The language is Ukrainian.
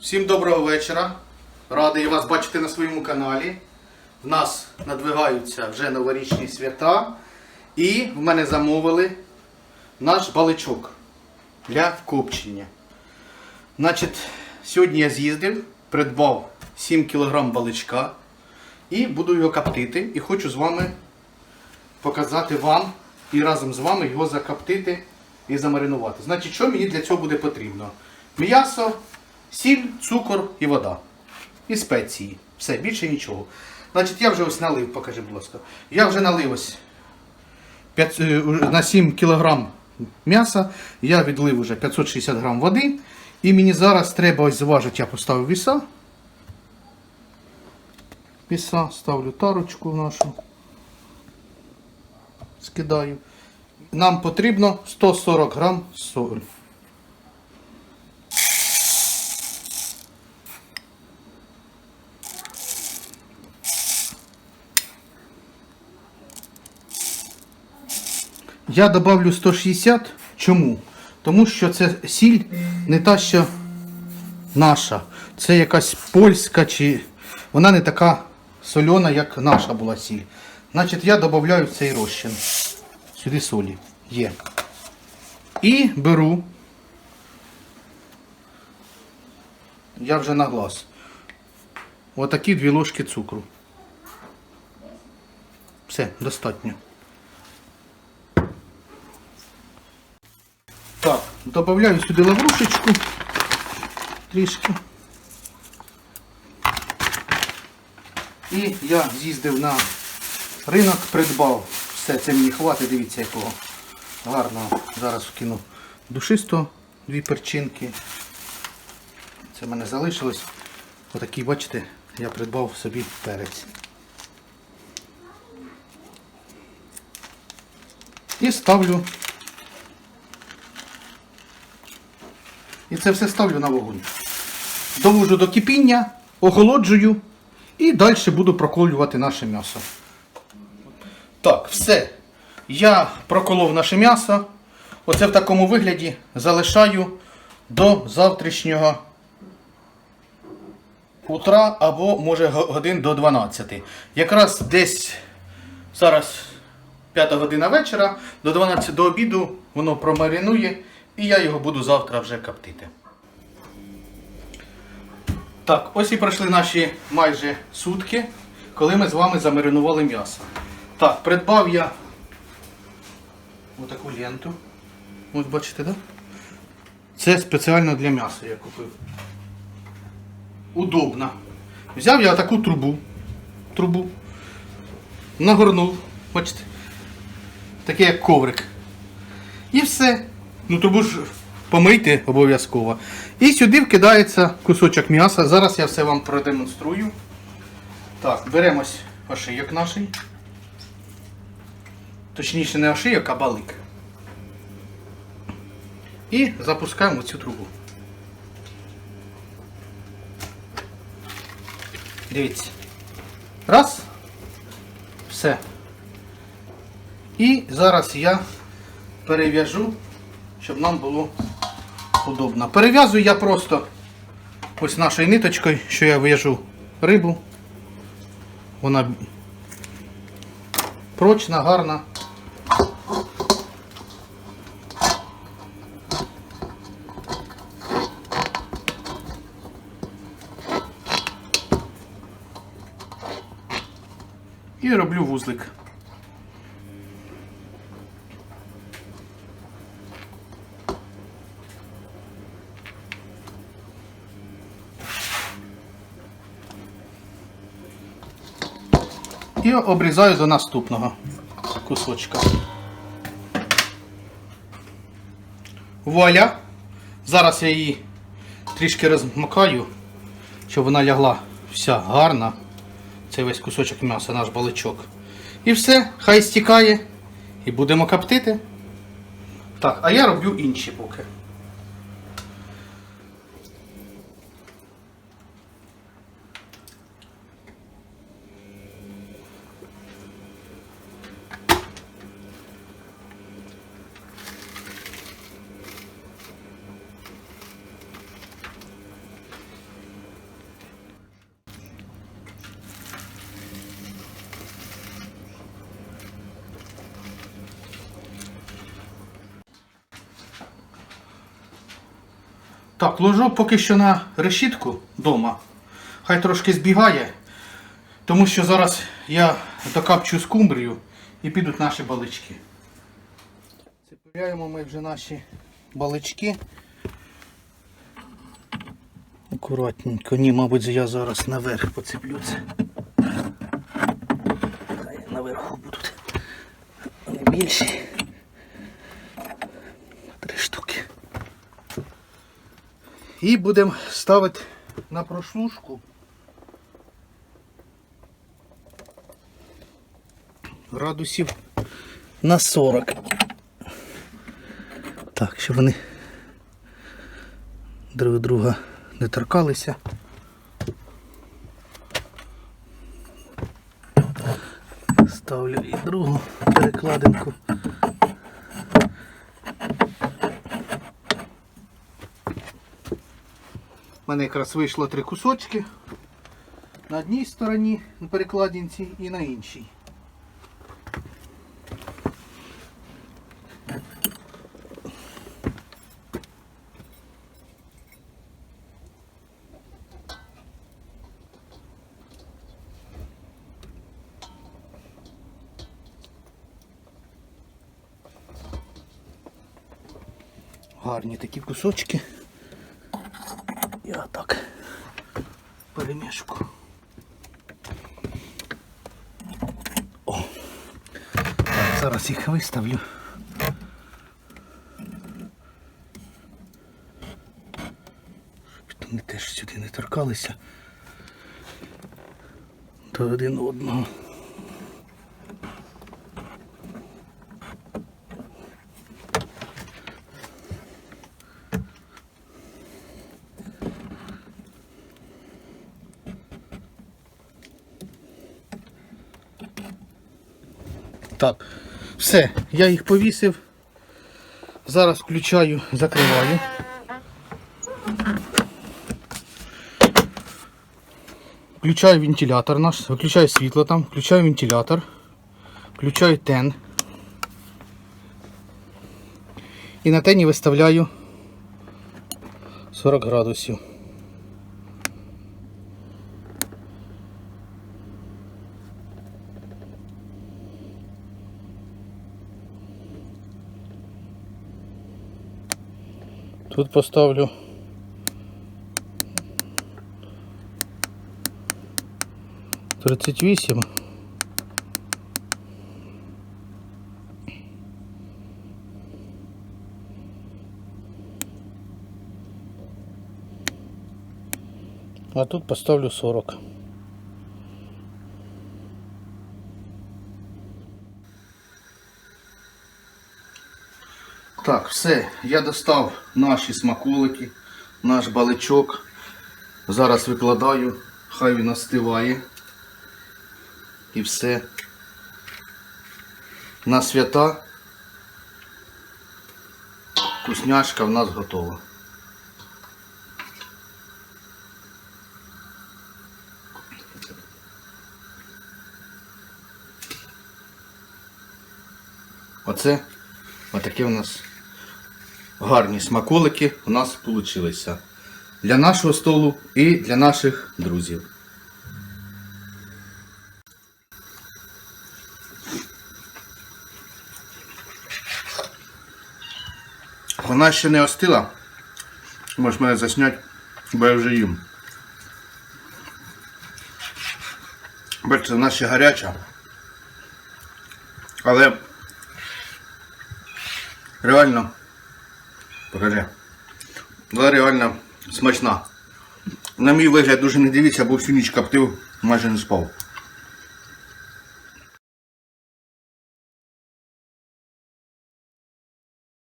Всім доброго вечора. Радий вас бачити на своєму каналі. В нас надвигаються вже новорічні свята. І в мене замовили наш баличок для вкопчення. Значить, сьогодні я з'їздив, придбав 7 кг баличка і буду його коптити. І хочу з вами показати вам і разом з вами його закоптити і замаринувати. Значить, що мені для цього буде потрібно? М'ясо, сіль, цукор і вода. І спеції. Все, більше нічого. Значить, я вже ось налив, покажи, будь ласка. Я вже налив ось 5, е, на 7 кг м'яса, я відлив вже 560 г води. І мені зараз треба ось зважити, я поставив віса. Віса, ставлю тарочку нашу. Скидаю. Нам потрібно 140 грам солі. Я добавлю 160. Чому? Тому що це сіль не та, що наша. Це якась польська чи. Вона не така сольона, як наша була сіль. Значить, я додаю цей розчин. Сюди солі. Є. І беру. Я вже на глаз. Отакі дві ложки цукру. Все, достатньо. Так, додаю сюди лаврушечку. Трішки. І я з'їздив на ринок, придбав. Все, це мені хватить, дивіться якого гарного. Зараз вкину душисто, дві перчинки. Це в мене залишилось. Отакий, бачите, я придбав собі перець. І ставлю. І це все ставлю на вогонь. Довожу до кипіння, охолоджую і далі буду проколювати наше м'ясо. Так, все. Я проколов наше м'ясо. Оце в такому вигляді залишаю до завтрашнього утра або може годин до 12. Якраз десь зараз 5 година вечора, до 12 до обіду воно промаринує і я його буду завтра вже коптити. Так, ось і пройшли наші майже сутки, коли ми з вами замаринували м'ясо. Так, придбав я отаку ленту. Ось бачите, так? Да? Це спеціально для м'яса я купив. Удобно. Взяв я таку трубу. Трубу. Нагорнув. Бачите? Таке як коврик. І все. Ну трубу ж помийте обов'язково. І сюди вкидається кусочок м'яса. Зараз я все вам продемонструю. Так, беремо ось ошийок наш. Точніше не ошийок, а балик. І запускаємо цю трубу. Дивіться. Раз. Все. І зараз я перев'яжу, щоб нам було удобно. Перев'язую я просто ось нашою ниточкою, що я в'яжу рибу. Вона прочна, гарна. І роблю вузлик. І обрізаю до наступного кусочка. Вуаля! Зараз я її трішки розмакаю, щоб вона лягла вся гарна. Це весь кусочок м'яса, наш баличок. І все, хай стікає. І будемо коптити. Так, а я роблю інші поки. Так, ложу поки що на решітку вдома. Хай трошки збігає. Тому що зараз я докапчу скумбрію і підуть наші балички. Цепляємо ми вже наші балички. Акуратненько. Ні, мабуть, я зараз наверх поцеплю це. Хай наверху будуть. Вони більші. Три штуки. І будемо ставити на прослушку. Градусів на 40. Так, щоб вони друг друга не торкалися. Ставлю і другу перекладинку. У мене якраз вийшло три кусочки. На одній стороні на перекладинці і на іншій. Гарні такі кусочки. Я так перемішку. О. Зараз їх виставлю. Щоб вони теж сюди не торкалися до один одного. Так, все, я їх повісив. Зараз включаю, закриваю. Включаю вентилятор наш, виключаю світло там, включаю вентилятор, включаю тен. І на тені виставляю 40 градусів. Тут поставлю. Тридцять вісім. А тут поставлю сорок. Так, все, я достав наші смаколики, наш баличок. Зараз викладаю, хай він остиває. І все. На свята вкусняшка в нас готова. Оце отакі у нас гарні смаколики у нас вийшли. Для нашого столу і для наших друзів. Вона ще не остила. Можеш мене засняти, бо я вже їм. Бачите, вона ще гаряча. Але реально Покажи. Але реально смачна. На мій вигляд дуже не дивіться, бо всю ніч коптив, майже не спав.